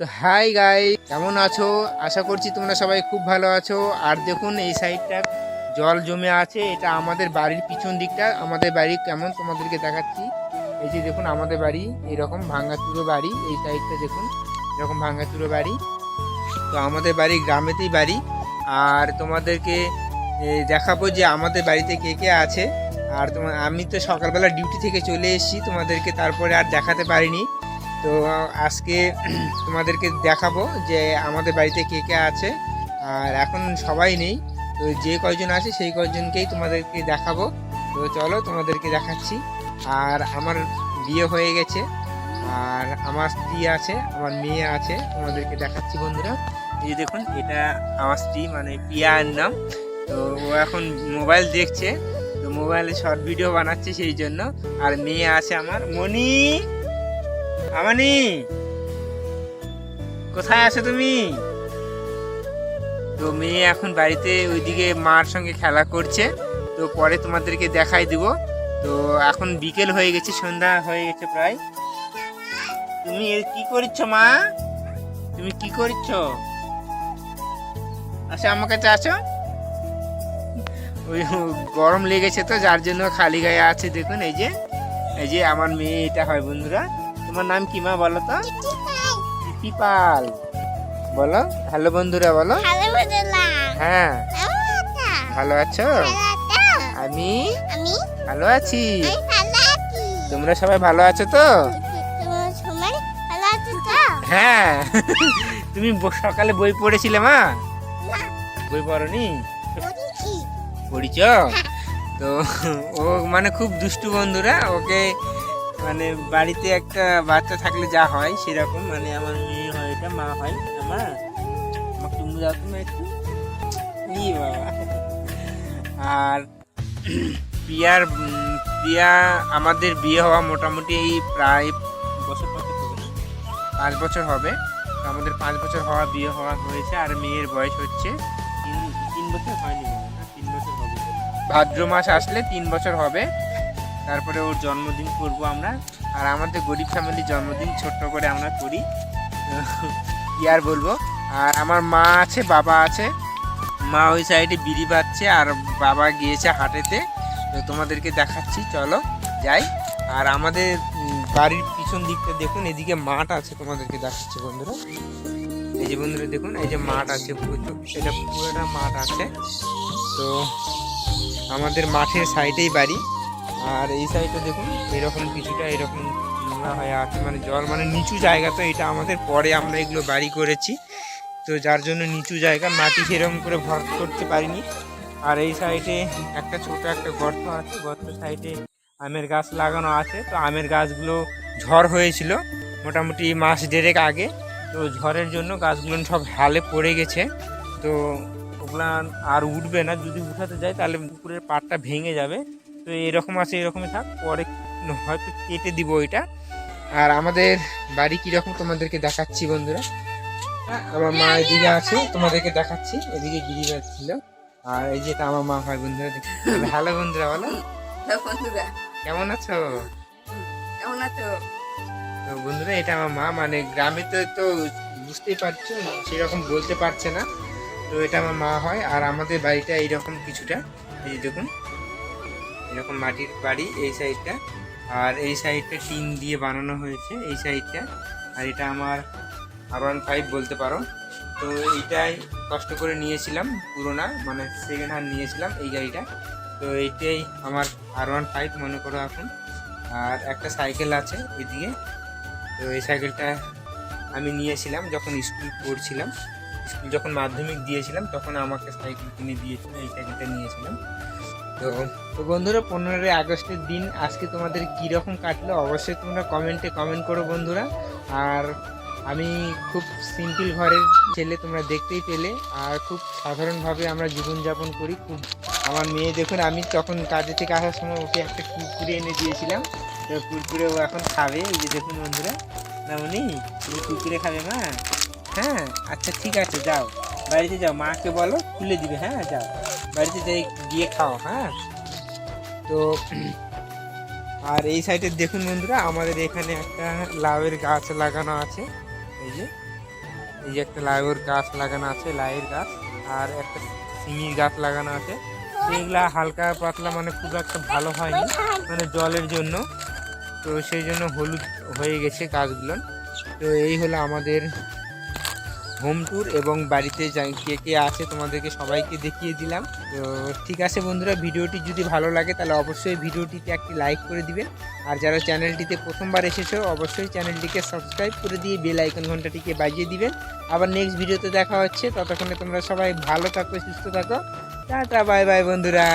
তো হাই গাই, কেমন আছো? আশা করছি তোমরা সবাই খুব ভালো আছো। আর দেখুন, এই সাইডটা জল জমে আছে। এটা আমাদের বাড়ির পিছন দিকটা। আমাদের বাড়ি কেমন? তোমাদেরকে দেখাচ্ছি। এই যে দেখুন, আমাদের বাড়ি এরকম ভাঙ্গাচুরো বাড়ি। এই সাইডটা দেখুন, এরকম ভাঙ্গাচুরো বাড়ি। তো আমাদের বাড়ি গ্রামেতেই বাড়ি। আর তোমাদেরকে দেখাবো যে আমাদের বাড়িতে কে কে আছে। আর তোমার আমি তো সকালবেলা ডিউটি থেকে চলে এসেছি। তোমাদেরকে তারপরে আর দেখাতে পারিনি। তো আজকে তোমাদেরকে দেখাবো যে আমাদের বাড়িতে কে কে আছে। আর এখন সবাই নেই, তো যে কয়জন আছে সেই কয়জনকেই তোমাদেরকে দেখাবো। তো চলো তোমাদেরকে দেখাচ্ছি। আর আমার বিয়ে হয়ে গেছে, আর আমার স্ত্রী আছে, আমার মেয়ে আছে, তোমাদেরকে দেখাচ্ছি বন্ধুরা। এই দেখুন, এটা আমার স্ত্রী মানে পিয়ার নাম। তো ও এখন মোবাইল দেখছে, তো মোবাইলে শর্ট ভিডিও বানাচ্ছে সেই জন্য। আর মেয়ে আছে আমার মনি আমানি, কোথায় আছো তুমি? তো মেয়ে এখন বাড়িতে ওইদিকে মার সঙ্গে খেলা করছে, তো পরে তোমাদেরকে দেখাই দিব। তো এখন বিকেল হয়ে গেছে, সন্ধ্যা হয়ে গেছে প্রায়। তুমি কি করছ মা? তুমি কি করছ আচ্ছা আমার কাছে আছো? ওই গরম লেগেছে তো, যার জন্য খালি গায়ে আছে, দেখুন, এই যে এই যে আমার মেয়ে এটা হয় বন্ধুরা। তোমার নাম কি মা বলো তো? তিথি পাল বলো হ্যালো বন্ধুরা বলো। হ্যাঁ। ভালো আছো? আমি আমি? ভালো আছি। তোমরা সবাই ভালো আছো তো? হ্যাঁ। তুমি সকালে বই পড়েছিলে মা? বই পড়নি? পড়েছি? পড়িছ তো ও মানে খুব দুষ্টু বন্ধুরা ওকে মানে বাড়িতে একটা বাচ্চা থাকলে যা হয় সেরকম মানে আমার মেয়ে হয় এটা মা হয় আমার। আমাকে তুমি যাও তুমি একটু। বাবা। আর উম, প্রিয়া আমাদের বিয়ে হওয়া মোটামুটি এই প্রায় বছর? পাঁচ বছর হবে। আমাদের পাঁচ বছর হওয়া বিয়ে হওয়া হয়েছে আর মেয়ের বয়স হচ্ছে তিন বছর হয়নি তিন বছর হবে। ভাদ্র মাস আসলে তিন বছর হবে। তারপরে ওর জন্মদিন করব আমরা। আর আমাদের গরিব ফ্যামিলির জন্মদিন ছোট্ট করে আমরা করি। কি আর বলব? আর আমার মা আছে, বাবা আছে। মা ওই সাইডে বিড়ি পাচ্ছে আর বাবা গিয়েছে হাটেতে। তো তোমাদেরকে দেখাচ্ছি, চলো যাই। আর আমাদের বাড়ির পিছন দিকটা দেখুন, এদিকে মাঠ আছে, তোমাদেরকে দেখাচ্ছি বন্ধুরা। এই যে বন্ধুরা, দেখুন, এই যে মাঠ আছে এটা পুরোটা মাঠ আছে। তো আমাদের মাঠের সাইডেই বাড়ি। আর এই সাইডে দেখুন, এরকম কিছুটা এরকম নোংরা হয়ে আছে। মানে জল মানে নিচু জায়গা তো এটা আমাদের পরে আমরা এগুলো বাড়ি করেছি। তো যার জন্য নিচু জায়গা, মাটি সেরকম করে ভর করতে পারিনি। আর এই সাইডে একটা ছোট একটা গর্ত আছে, গর্ত সাইডে আমের গাছ লাগানো আছে। তো আমের গাছগুলো ঝড় হয়েছিল মোটামুটি মাস দেড়েক আগে। তো ঝড়ের জন্য গাছগুলো সব হালে পড়ে গেছে। তো ওগুলা আর উঠবে না। যদি উঠাতে যায় তাহলে পুকুরের পাড়টা ভেঙে যাবে। তো এরকম আছে এরকমই থাক পরে হয়তো কেটে দিব ওইটা। আর আমাদের বাড়ি কীরকম তোমাদেরকে দেখাচ্ছি বন্ধুরা? হ্যাঁ, আমার মা এদিকে আছে তোমাদেরকে দেখাচ্ছি। এদিকে গিরিবাজ ছিল। আর এই যে এটা আমার মা হয় বন্ধুরা দেখো। ভালো বন্ধুরা বলো। বন্ধুরা। কেমন আছো? কেমন আছো? তো বন্ধুরা এটা আমার মা মানে গ্রামে তো তো বুঝতেই পারছ সেরকম বলতে পারছে না। তো এটা আমার মা হয় আর আমাদের বাড়িটা এইরকম কিছুটা। এই দেখুন। এরকম মাটির বাড়ি এই সাইডটা। আর এই সাইডটা টিন দিয়ে বানানো হয়েছে এই সাইডটা। আর এটা আমার আর ওয়ান ফাইভ বলতে পারো। তো এইটাই কষ্ট করে নিয়েছিলাম পুরোনা মানে সেকেন্ড হ্যান্ড নিয়েছিলাম এই গাড়িটা। তো এইটাই আমার আর ওয়ান ফাইভ মনে করো এখন। আর একটা সাইকেল আছে এদিকে। তো এই সাইকেলটা আমি নিয়েছিলাম যখন স্কুল পড়ছিলাম। স্কুল যখন মাধ্যমিক দিয়েছিলাম তখন আমাকে সাইকেল কিনে দিয়েছিল এই সাইকেলটা নিয়েছিলাম। তো তো বন্ধুরা, পনেরোই আগস্টের দিন আজকে তোমাদের কীরকম কাটলো, অবশ্যই তোমরা কমেন্টে কমেন্ট করো বন্ধুরা। আর আমি খুব সিম্পল ঘরের ছেলে, তোমরা দেখতেই পেলে। আর খুব সাধারণভাবে আমরা জীবনযাপন করি। খুব, আমার মেয়ে দেখুন, আমি তখন কাজে থেকে আসার সময় ওকে একটা কুকুরে এনে দিয়েছিলাম। তো কুকুরে ও এখন খাবে। এই যে দেখুন বন্ধুরা নামনি তুমি কুকুরে খাবে মা? হ্যাঁ আচ্ছা ঠিক আছে, যাও। বাড়িতে যাও, মাকে বলো, খুলে দিবে হ্যাঁ যাও। বাড়িতে যাই গিয়ে খাও হ্যাঁ? তো, আর এই সাইডে দেখুন বন্ধুরা, আমাদের এখানে একটা লাউয়ের গাছ লাগানো আছে। এই যে এই যে একটা লাউয়ের গাছ লাগানো আছে, লাউয়ের গাছ। আর একটা সিঙির গাছ লাগানো আছে। তো এগুলা হালকা পাতলা মানে খুব একটা ভালো হয়নি মানে জলের জন্য। তো সেই জন্য হলুদ হয়ে গেছে গাছগুলো। তো এই হলো আমাদের হোম ট্যুর এবং বাড়িতে কে কে আছে তোমাদেরকে সবাইকে দেখিয়ে দিলাম। তো ঠিক আছে বন্ধুরা, ভিডিওটি যদি ভালো লাগে তাহলে অবশ্যই ভিডিওটিতে একটি লাইক করে দিবেন। আর যারা চ্যানেলটিতে প্রথমবার এসেছ, অবশ্যই চ্যানেলটিকে সাবস্ক্রাইব করে দিয়ে বেল আইকন ঘন্টাটিকে বাজিয়ে দিবেন। আবার নেক্সট ভিডিওতে দেখা হচ্ছে, ততক্ষণে তোমরা সবাই ভালো থাকো, সুস্থ থাকো। টাটা বাই বাই বন্ধুরা।